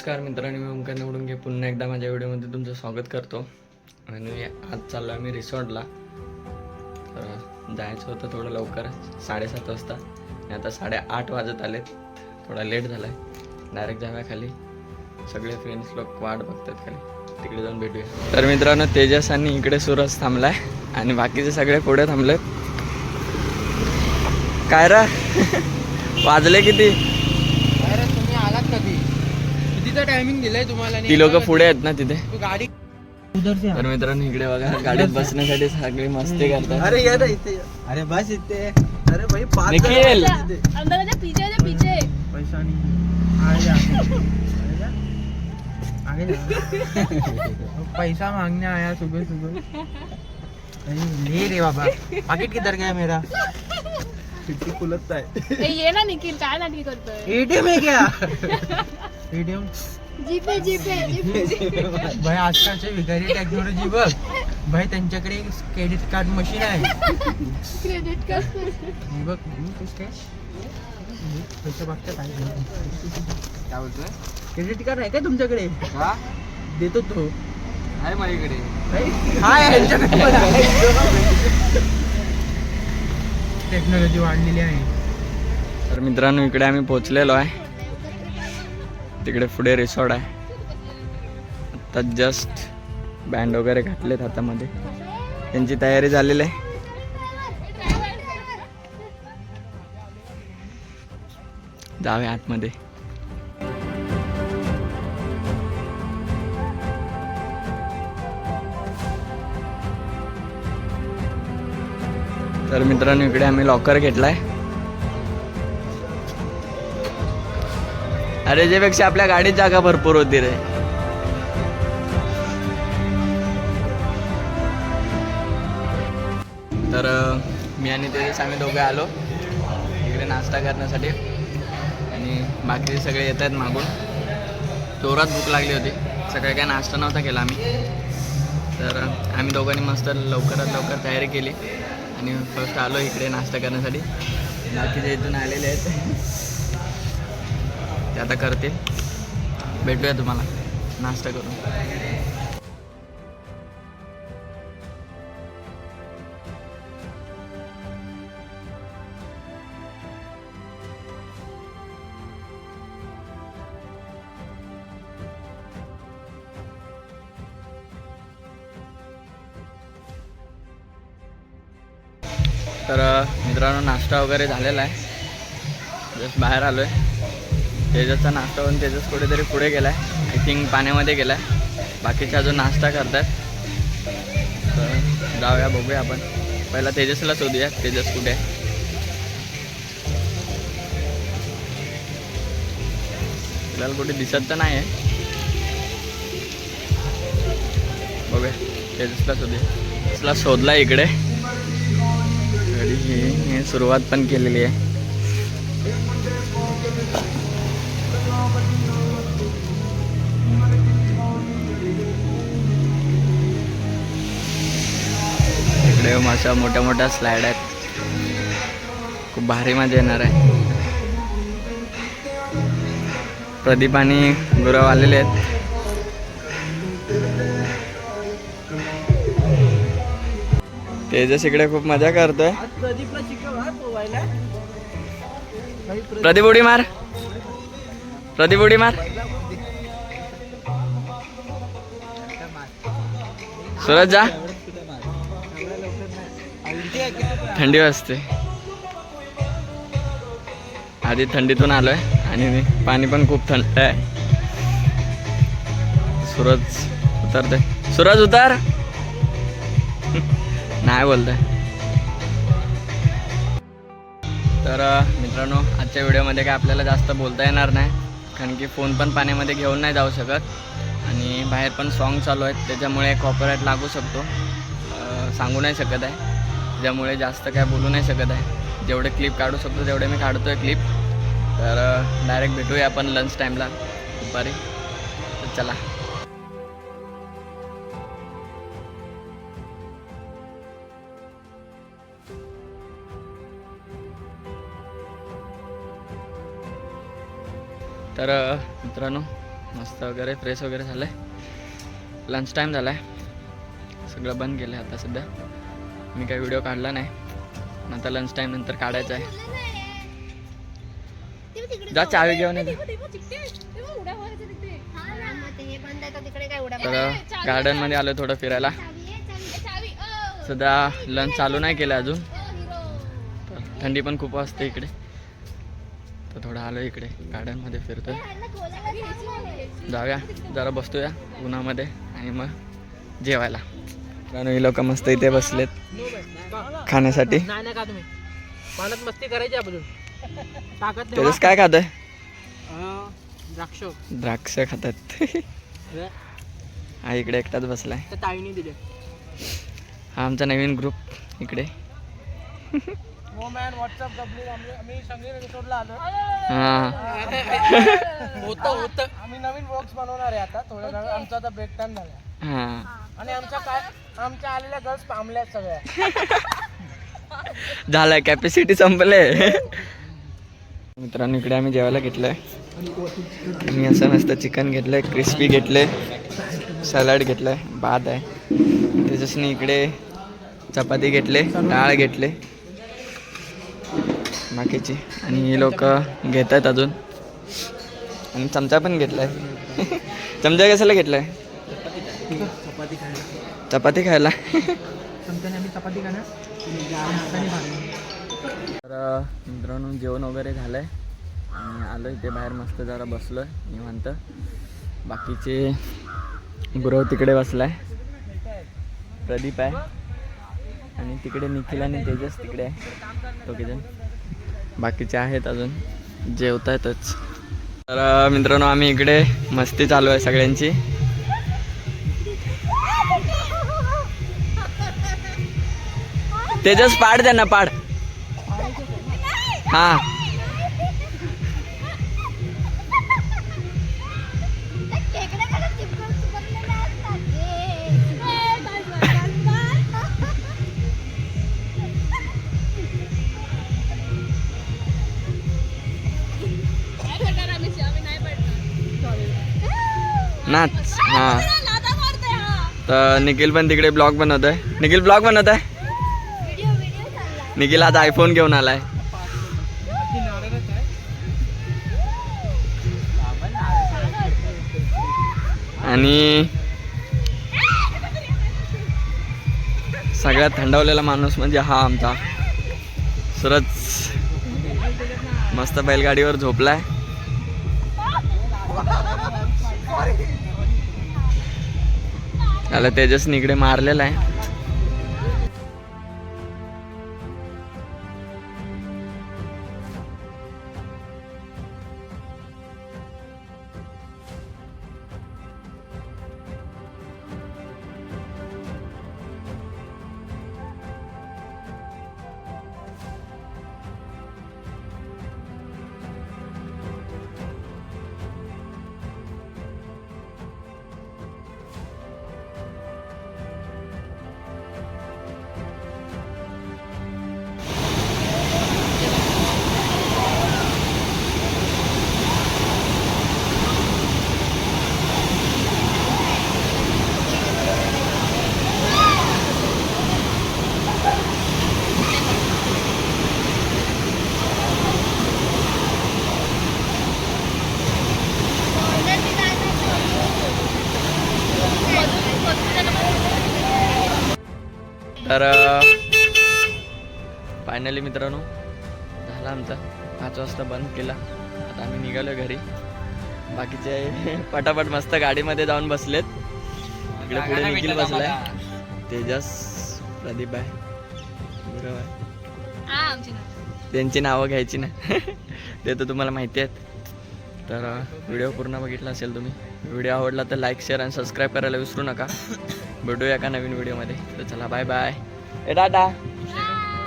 नमस्कार मित्रांनो मी ओंकार निवडून पुन्हा एकदा माझ्या व्हिडिओमध्ये तुमचं स्वागत करतो. आणि आज चाललो आम्ही रिसॉर्टला. तर जायचं होतं थोडं लवकर साडेसात वाजता. आणि आता साडेआठ वाजत आलेत. थोडा लेट झाला आहे डायरेक्ट जाव्या खाली. सगळे फ्रेंड्स लोक वाट बघतात खाली. तिकडे जाऊन भेटूया. तर मित्रांनो तेजस आणि इकडे सूरज थांबलाय. आणि बाकीचे सगळे पुढे थांबलेत. काय रा? वाजले किती अरे तुम्ही आलात कधी कितीचं टायमिंग दिलंय तुम्हाला ती लोक पुढे आहेत ना तिथे. गाडी तर मित्रांनो इकडे बघा गाडीत बसण्यासाठी सगळी मस्ती करतात. अरे या ना इथे. अरे बस इथे. अरे भाई पाच निखिल! पीछे है पीछे. पैसा नहीं. आगे जा आगे जा पैसा मांगने आया सुबह सुबह. अरे ले रे बाबा. पाकिट किधर गया मेरा? खिड़की खुलत आहे ए, ये ना निखिल काय नाटकी करतोय? एटीएम है क्या? एटीएम जीपे जीपे जीपे भाई आजकालचे भिकारी टेक्नॉलॉजी बघ. भाई त्यांच्याकडे क्रेडिट कार्ड मशीन आहे. क्रेडिट कार्ड हे बघ काय? पैसे आहे काय बोलतोय? क्रेडिट कार्ड आहे का तुमच्याकडे? का देतो तो. आहे माझ्याकडे. हाय यांच्याकडे पण आहे. टेक्नॉलॉजी वाढलेली आहे. तर मित्रांनो इकडे आम्ही पोचलेलो आहे. तिकडे पुढे रिसॉर्ट आहे. आता जस्ट बँड वगैरे घातलेत हातामध्ये. त्यांची तयारी झालेली आहे. जावे आतमध्ये. तर मित्रांनो इकडे आम्ही लॉकर घेतलाय. अरे त्यापेक्षा आपल्या गाडीत जागा भरपूर होती रे. तर मी आणि तेजस आम्ही दोघे आलो. इकडे नाश्ता करण्यासाठी. आणि बाकीचे सगळे येत आहेत मागून. जोरात भूक लागली होती. सकाळी काय नाश्ता नव्हता केला आम्ही. तर आम्ही दोघांनी मस्त लवकरात लवकर तयारी केली. आणि फर्स्ट आलो इकडे नाश्ता करण्यासाठी. बाकीचे इथून आलेले आहेत. ते आता करतील. भेटूया तुम्हाला. नाश्ता करून. तर मित्रांनो नाश्ता वगैरे झालेला आहे. जस्ट बाहेर आलो आहे तेजसचा नाश्ता होऊन तेजस कुठेतरी पुढे गेला आहे आय थिंक पाण्यामध्ये गेला आहे बाकीचे अजून नाश्ता करतात. तर जाऊया बघूया आपण. पहिला तेजसला शोधूया तेजस कुठे आहे. आपल्याला कुठे दिसत तर नाही आहे बघूया तेजसला शोधूया. तेजसला शोधला इकडे. हे हे सुरुवात पण केलेली आहे. इकडे हो, माशा मोठ्या मोठ्या स्लाईड आहेत. खूप भारी मजा येणार आहे. प्रदीप आणि गुरव आलेले आहेत. तेजस इकडे खूप मजा करतोय. प्रदीप उडी मार. प्रदीप उडी मार. सुरज जा. थंडी वाजते. आधी थंडीतून आलोय आणि पाणी पण खूप थंड आहे सूरज उतरते सूरज उतार. नाही बोलतोय. तर मित्रांनो आजच्या व्हिडिओमध्ये काय आपल्याला जास्त बोलता येणार नाही कारण की फोन पण पाण्यामध्ये घेऊन नाही जाऊ शकत आणि बाहेर पण सॉन्ग चालू आहेत त्याच्यामुळे कॉपीराईट लागू शकतो. सांगू नाही शकत आहे. त्याच्यामुळे जास्त काय बोलू नाही शकत आहे. जेवढे क्लिप काढू शकतो तेवढे मी काढतो आहे क्लिप तर डायरेक्ट भेटूया आपण लंच टाईमला दुपारी. तर चला. तर मित्रांनो मस्त वगैरे फ्रेश वगैरे झालं आहे लंच टाईम झाला आहे सगळं बंद केलं आहे आता सध्या. मी काही व्हिडिओ काढला नाही. आता लंच टाईम नंतर काढायचा आहे. जा चावी घेऊन ये. तर गार्डनमध्ये आलो थोडं फिरायला. सध्या लंच चालू नाही केलं अजून. थंडी पण खूप असते इकडे. तर थोडं आलो इकडे गार्डनमध्ये फिरतोय. जाऊया जरा बसतोया उन्हामध्ये आणि मग जेवायला. ही लोक मस्त इथे बसलेत खाण्यासाठी. नाही नाही का तुम्ही. पाण्यात मस्ती करायची आपण ताकद त्याच्याच काय खातोय? द्राक्ष. द्राक्ष खातात. हा इकडे एकटाच बसलाय. हा आमचा नवीन ग्रुप इकडे. हो मॅन व्हॉट्सअप डब्ल्यू आम्ही सगळे रिसोर्टला आलो. हा. होतं होतं. आम्ही नवीन बॉक्स बनवणार आहे आता. थोड्या वेळात. आमचा आता ब्रेक टाइम झाला हा. आणि आमच्या काय आमच्या आलेल्या गर्ल्स पांबल्या सगळ्या. झालंय कॅपॅसिटी संपले मित्रांनो इकडे आम्ही जेवायला घेतलंय. मी असं नसतं चिकन घेतलंय क्रिस्पी घेतले सॅलड घेतलंय भात आहे. त्याच्यासनी इकडे चपाती घेतले डाळ घेतले. बाकीची. आणि हे लोक घेत आहेत अजून. आणि चमचा पण घेतला आहे चमचा कशाला घेतलाय? चपाती खायला. चपाती खायला तर मित्रांनो जेवण वगैरे झालं आहे आणि आलो इथे बाहेर मस्त जरा बसलो आहे निवांत. बाकीचे गुरव तिकडे बसला आहे प्रदीप आहे. आणि तिकडे निखिल आणि तेजस तिकडे आहे. दोघेजण. बाकीचे आहेत अजून. जेवत आहेतच तर मित्रांनो आम्ही इकडे मस्ती चालू आहे सगळ्यांची. तेजस पाड द्या ना पाड हा. नाच हा. तर निखिल पण तिकडे ब्लॉग बनवत आहे. निखिल ब्लॉग बनवत आहे? निखिल आज आयफोन घेऊन आलाय. आणि सगळ्यात थंडावलेला माणूस म्हणजे हा आमचा. सुरज मस्त बैलगाडीवर झोपलाय. त्याला तेजस इकडे मारलेला आहे. तर फायनली मित्रांनो झाला आमचा पाच वाजता बंद केला. आता आम्ही निघालो घरी. बाकीचे पटापट मस्त गाडीमध्ये जाऊन बसलेत. इकडे पुढे निखिल बसलाय. तेजस प्रदीप आहे. आहे त्यांची नावं घ्यायची ना. ते तर तुम्हाला माहिती आहेत. तर व्हिडिओ पूर्ण बघितला असेल तुम्ही. व्हिडिओ आवडला तर लाईक शेअर आणि सबस्क्राईब करायला विसरू नका. भेटूया एका नवीन व्हिडिओमध्ये. तर चला बाय बाय ए दादा.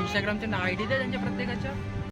इंस्टाग्रामचे नाव आय डी द्या त्यांच्या प्रत्येकाच्या.